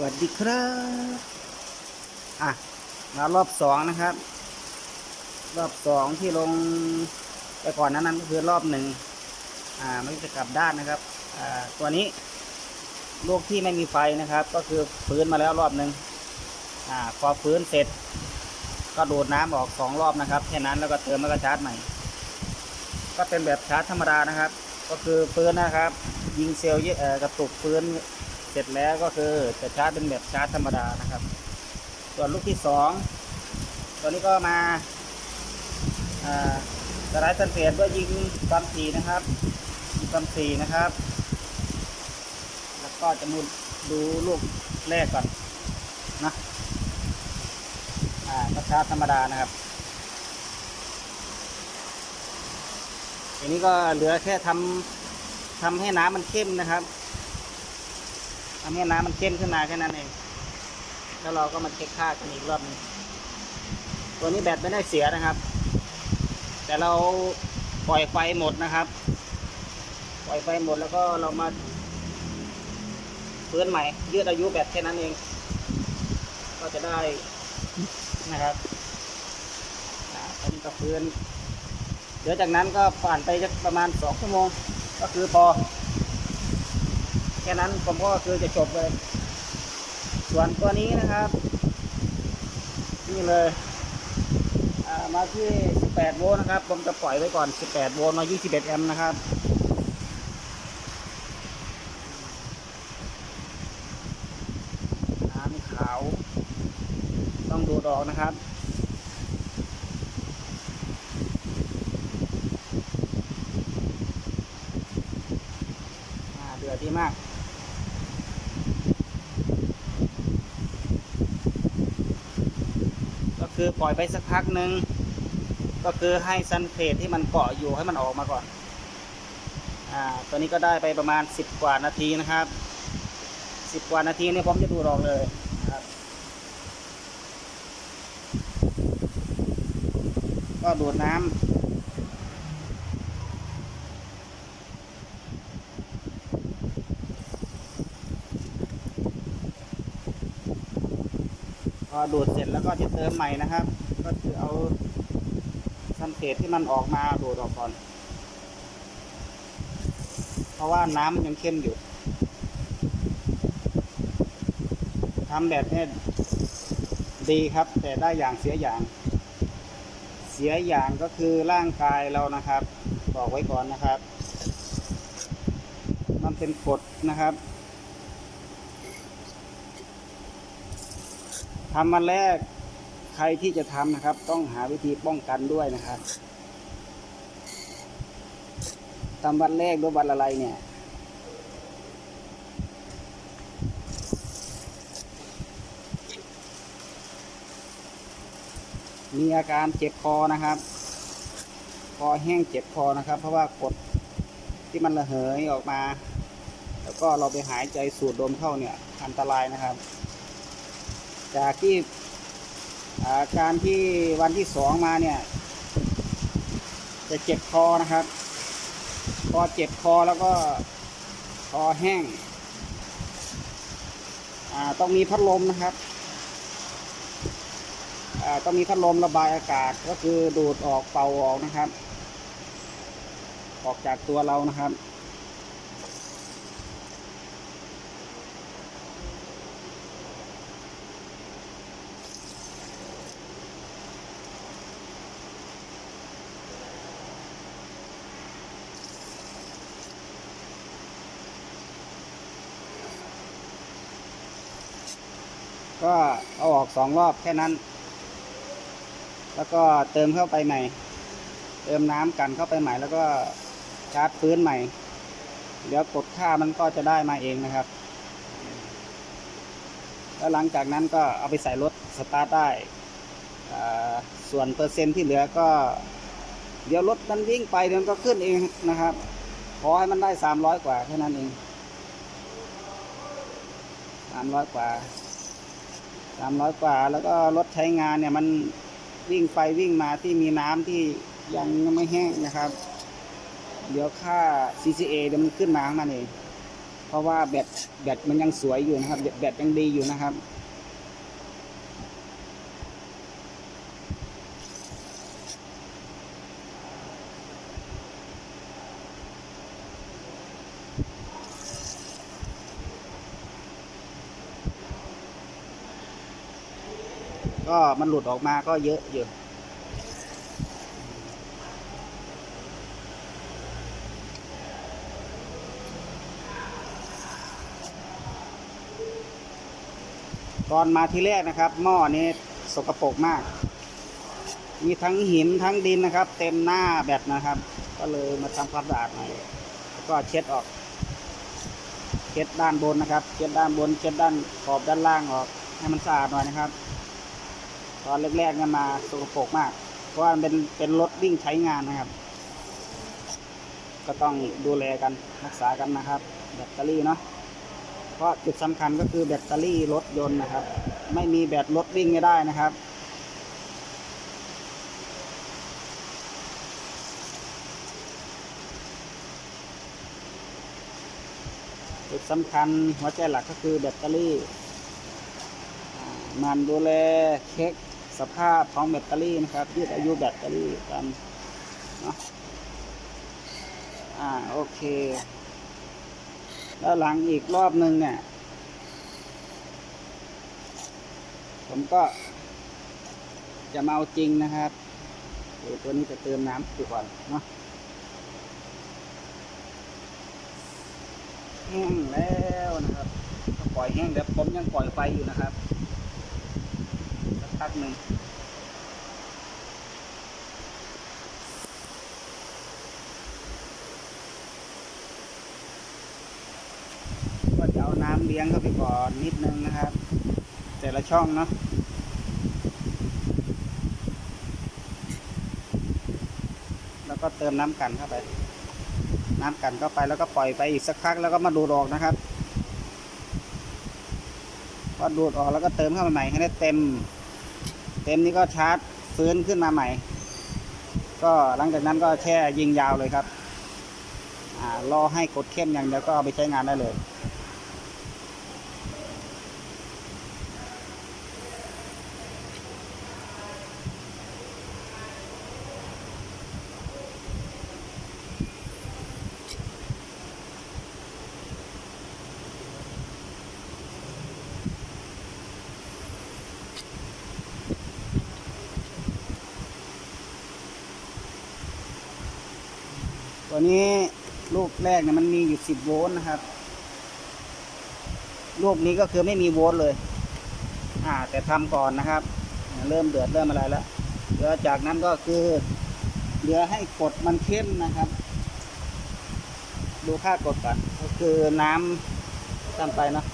วัสดีครับ อะ มารอบสองนะครับ รอบสองที่ลงไปก่อนนั้นนั้นก็คือรอบหนึ่งอ่ามันจะกลับด้านนะครับ อ่า ตัวนี้ ลูกที่ไม่มีไฟนะครับ ก็คือฟื้นมาแล้วรอบหนึ่งอ่า พอฟื้นเสร็จ ก็ดูดน้ำออกสองรอบนะครับ แค่นั้นแล้วก็เติมแล้วก็ชาร์จใหม่ ก็เป็นแบบชาร์จธรรมดานะครับ ก็คือฟื้นนะครับ ยิงเซลล์เอ่อกระตุกฟื้น เสร็จแล้วก็คือจะชาร์จเป็นแบบชาร์จธรรมดานะครับ ส่วนลูกที่สองตัวนี้ก็มาสไลด์สันเฟดด้วยยิงความถี่นะครับยิงความถี่นะครับ แล้วก็จะมุดดูลูกแรกก่อนนะอ่าก็ชาร์จธรรมดานะครับทีนี้ก็เหลือแค่ทำทำให้น้ำมันเข้มนะครับ ทำให้น้ำมันเข้มขึ้นมาแค่นั้นเอง แล้วเราก็มาเช็คค่ากันอีกรอบหนึงตัวนี้แบตไม่ได้เสียนะครับ แต่เราปล่อยไฟหมดนะครับ ปล่อยไฟหมดแล้วก็เรามาฟื้นใหม่ ยืดอายุแบตแค่นั้นเอง ก็จะได้นะครับอ่าตอนนี้ก็ฟื้น เดี๋ยวจากนั้นก็ผ่านไปประมาณสองชั่วโมง ก็คือพอ ค่นั้นผมก็คือจะจบเลย ส่วนตัวนี้นะครับ นี่เลยมาที่ 18 โวลต์นะครับ ผมจะปล่อยไว้ก่อน 18 โวลต์มา 21 แอมป์นะครับ น้ำขาว ต้องดูดอกนะครับ อ่าเดือดดีมาก ก็ คือปล่อยไปสักพักหนึ่งก็คือให้ซันเฟดที่มันเกาะอยู่ให้มันออกมาก่อนอ่าตัวนี้ก็ได้ไปประมาณ 10 กว่านาทีนะครับ 10 กว่านาทีนี่ผมจะดูดออกเลยครับก็ดูดน้ำ ดูดเสร็จแล้วก็จะเติมใหม่นะครับ ก็คือเอาซันเฟตที่มันออกมาดูดออกก่อน เพราะว่าน้ำมันยังเข้มอยู่ทำแบบนี้ดีครับ แต่ได้อย่างเสียอย่าง เสียอย่างก็คือร่างกายเรานะครับ บอกไว้ก่อนนะครับ มันเป็นกรดนะครับ ทำวันแรกใครที่จะทำนะครับ ต้องหาวิธีป้องกันด้วยนะครับทำวันแรกด้วยวันอะไรเนี่ยมีอาการเจ็บคอนะครับ คอแห้งเจ็บคอนะครับ เพราะว่ากดที่มันระเหยออกมา แล้วก็เราไปหายใจสูดดมเข้าเนี่ยอันตรายนะครับ จากที่การที่วันที่สองมาเนี่ย จะเจ็บคอนะครับ พอเจ็บคอแล้วก็คอแห้งต้องมีพัดลมนะครับต้องมีพัดลมระบายอากาศก็คือดูดออกเป่าออกนะครับ ออกจากตัวเรานะครับ ก็เอาออกสองรอบแค่นั้น แล้วก็เติมเข้าไปใหม่ เติมน้ำกันเข้าไปใหม่แล้วก็ชาร์จพื้นใหม่ เดี๋ยวกดค่ามันก็จะได้มาเองนะครับ แล้วหลังจากนั้นก็เอาไปใส่รถสตาร์ทได้ ส่วนเปอร์เซ็นต์ที่เหลือก็ เดี๋ยวรถมันวิ่งไปเดี๋ยวมันก็ขึ้นเองนะครับ ขอให้มันได้สามร้อยกว่าแค่นั้นเองสามร้อยกว่า สามร้อยกว่า แล้วก็รถใช้งานเนี่ยมันวิ่งไปวิ่งมาที่มีน้ำที่ยังไม่แห้งนะครับ เดี๋ยวค่า CCA เดี๋ยวมันขึ้นมาข้างมันเองเพราะว่าแบตแบตมันยังสวยอยู่นะครับ แบตยังดีอยู่นะครับ ก็มันหลุดออกมาก็เยอะอยู่ตอนมาที่แรกนะครับ หม้อนี้สกปรกมาก มีทั้งหินทั้งดินนะครับ เต็มหน้าแบตนะครับ ก็เลยมาทำความสะอาดหน่อยก็เช็ดออก เช็ดด้านบนนะครับ เช็ดด้านบน เช็ดด้านขอบด้านล่างออก ให้มันสะอาดหน่อยนะครับ ตอนแรกๆเนี่ยมาสกปรกมาก เพราะว่ามันเป็นเป็นรถวิ่งใช้งานนะครับ ก็ต้องดูแลกันรักษากันนะครับ แบตเตอรี่เนาะเพราะจุดสำคัญก็คือแบตเตอรี่รถยนต์นะครับ ไม่มีแบตรถวิ่งไม่ได้นะครับจุดสำคัญหัวใจหลักก็คือแบตเตอรี่อ่ามันดูแลเช็ค สภาพของแบตเตอรี่นะครับยืดอายุแบตเตอรี่กันเนาะอ่าโอเค แล้วหลังอีกรอบหนึ่งเนี่ย ผมก็จะมาเอาจริงนะครับเดี๋ยวตัวนี้จะเติมน้ำก่อนเนาะแห้งแล้วนะครับปล่อยแห้งเดี๋ยวผมยังปล่อยไฟอยู่นะครับ สักพักหนึ่งก็จะเอาน้ำเลี้ยงเข้าไปก่อนนิดนึงนะครับ แต่ละช่องเนาะแล้วก็เติมน้ำกันเข้าไป น้ำกันเข้าไปแล้วก็ปล่อยไปอีกสักพักแล้วก็มาดูดออกนะครับพอดูดออกแล้วก็เติมเข้ามาใหม่ให้ได้เต็ม เต็มนี้ก็ชาร์จฟื้นขึ้นมาใหม่ ก็หลังจากนั้นก็แช่ยิงยาวเลยครับอรอให้กดเข้มอย่างเดียวก็เอาไปใช้งานได้เลย ตัวนี้ลูกแรกเนี่ยมันมีอยู่10โวลต์นะครับ ลูกนี้ก็คือไม่มีโวลต์เลย อ่า แต่ทำก่อนนะครับ เริ่มเดือดเริ่มอะไรแล้วเดี๋ยวจากนั้นก็คือเหลือให้กดมันเข้มนะครับ ดูค่ากดก่อนก็คือน้ำตามไปนะ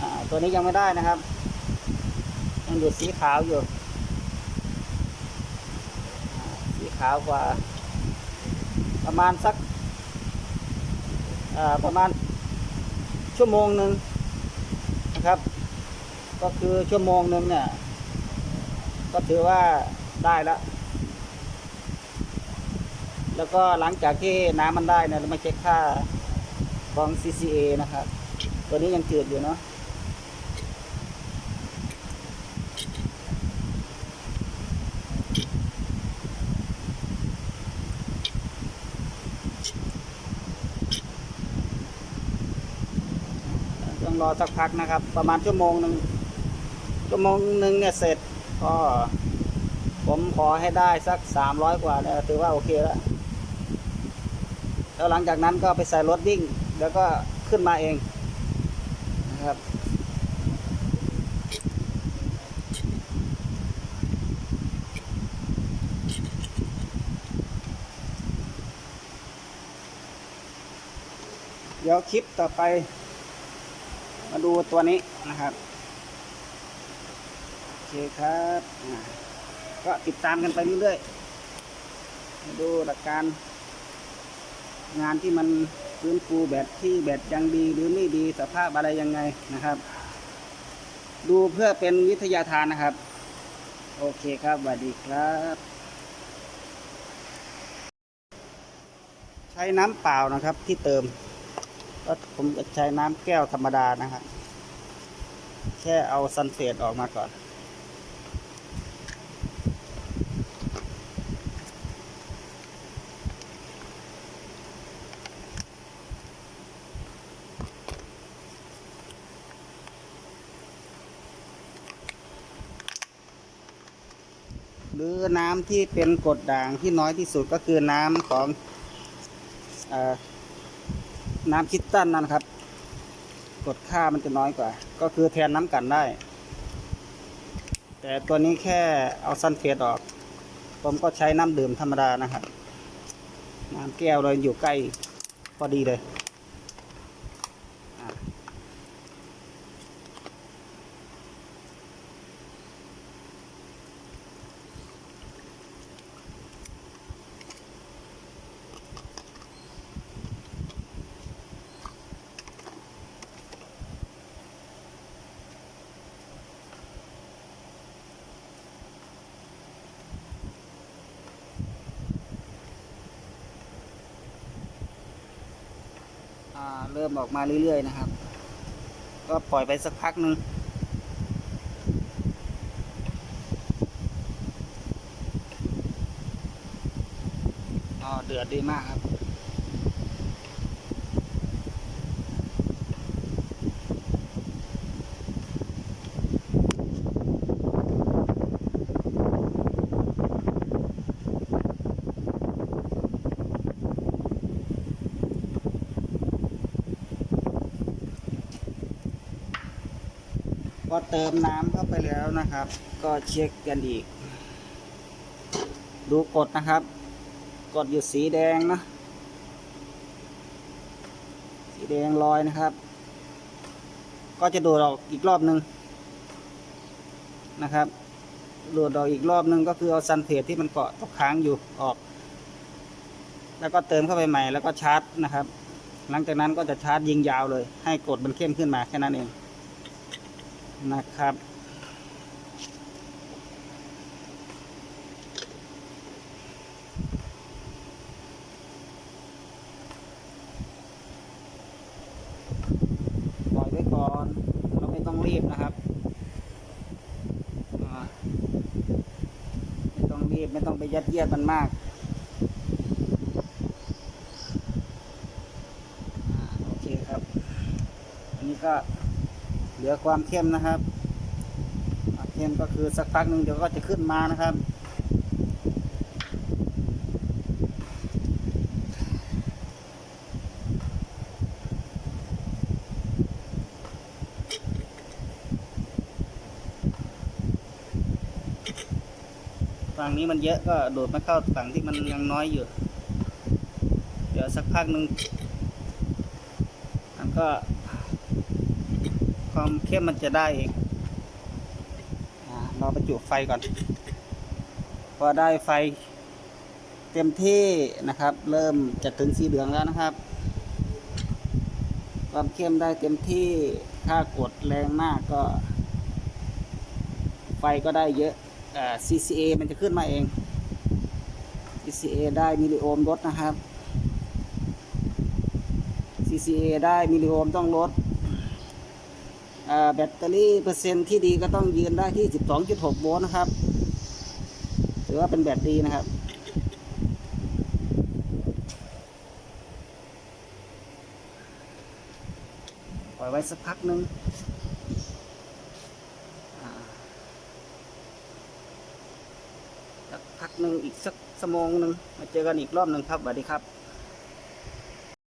อ่าตัวนี้ยังไม่ได้นะครับยังอยู่สีขาวอยู่สีขาวกว่า ประมาณสักประมาณชั่วโมงหนึ่งนะครับ ก็คือชั่วโมงหนึ่งเนี่ย ก็ถือว่าได้แล้วแล้วก็หลังจากที่น้ำมันได้เนี่ยเรามาเช็คค่าของ CCA นะครับ ตัวนี้ยังจืดอยู่เนาะ รอสักพักนะครับ ประมาณชั่วโมงหนึ่งชั่วโมงหนึ่งเนี่ยเสร็จก็ผมขอให้ได้สักสามร้อยกว่าเนี่ยถือว่าโอเคแล้วแล้วหลังจากนั้นก็ไปใส่รถวิ่ง แล้วก็ขึ้นมาเองนะครับเดี๋ยวคลิปต่อไป มาดูตัวนี้นะครับโอเคครับก็ติดตามกันไปเรื่อยๆมาดูหลักการ งานที่มันฟื้นฟูแบตที่แบตยังดีหรือไม่ดีสภาพอะไรยังไงนะครับ ดูเพื่อเป็นวิทยาทานนะครับ โอเคครับสวัสดีครับ ใช้น้ำเปล่านะครับที่เติม ก็ผมจะใช้น้ำแก้วธรรมดานะครับ แค่เอาซันเฟตออกมาก่อนหรือน้ำที่เป็นกรดด่างที่น้อยที่สุดก็คือน้ำของอ น้ำคิดตันนั่นครับ กดค่ามันจะน้อยกว่า ก็คือแทนน้ำกันได้ แต่ตัวนี้แค่เอาซันเฟตออก ผมก็ใช้น้ำดื่มธรรมดานะครับ น้ำแก้วเลยอยู่ใกล้พอดีเลย เริ่มออกมาเรื่อยๆนะครับ ก็ปล่อยไปสักพักหนึ่งอ๋อเดือดดีมากครับ พอเติมน้ำเข้าไปแล้วนะครับ ก็เช็คกันอีก ดูกดนะครับ กดอยู่สีแดงนะสีแดงลอยนะครับ ก็จะดูดออกอีกรอบหนึ่งนะครับดูดออกอีกรอบหนึ่งก็คือเอาซันเฟตที่มันเกาะตกค้างอยู่ออก แล้วก็เติมเข้าไปใหม่แล้วก็ชาร์จนะครับ หลังจากนั้นก็จะชาร์จยิงยาวเลย ให้กดมันเข้มขึ้นมาแค่นั้นเอง นะครับ ปล่อยไว้ก่อน เราไม่ต้องรีบนะครับ ไม่ต้องรีบ ไม่ต้องไปยัดเยียดมันมากโอเคครับ อันนี้ก็ เหลือความเข้มนะครับเข้มก็คือสักพักหนึ่งเดี๋ยวก็จะขึ้นมานะครับฝั่งนี้มันเยอะก็โดดมาเข้าฝั่งที่มันยังน้อยอยู่ เดี๋ยวสักพักหนึ่งมันก็ ความเข้มมันจะได้เองเราประจุไฟก่อน พอได้ไฟเต็มที่นะครับ เริ่มจะถึงสีเหลืองแล้วนะครับ ความเข้มได้เต็มที่ถ้ากดแรงมากก็ ไฟก็ได้เยอะอ่า CCA มันจะขึ้นมาเอง CCA ได้มิลลิโอห์มลดนะครับ CCA ได้มิลลิโอห์มต้องลด แบตเตอรี่เปอร์เซ็นต์ที่ดีก็ต้องยืนได้ที่ 12.6 โวลต์นะครับ ถือว่าเป็นแบตดีนะครับ ปล่อยไว้สักพักหนึ่งสักพักหนึ่งอีกสักชั่วโมงหนึ่งมาเจอกันอีกรอบหนึ่งครับสวัสดีครับ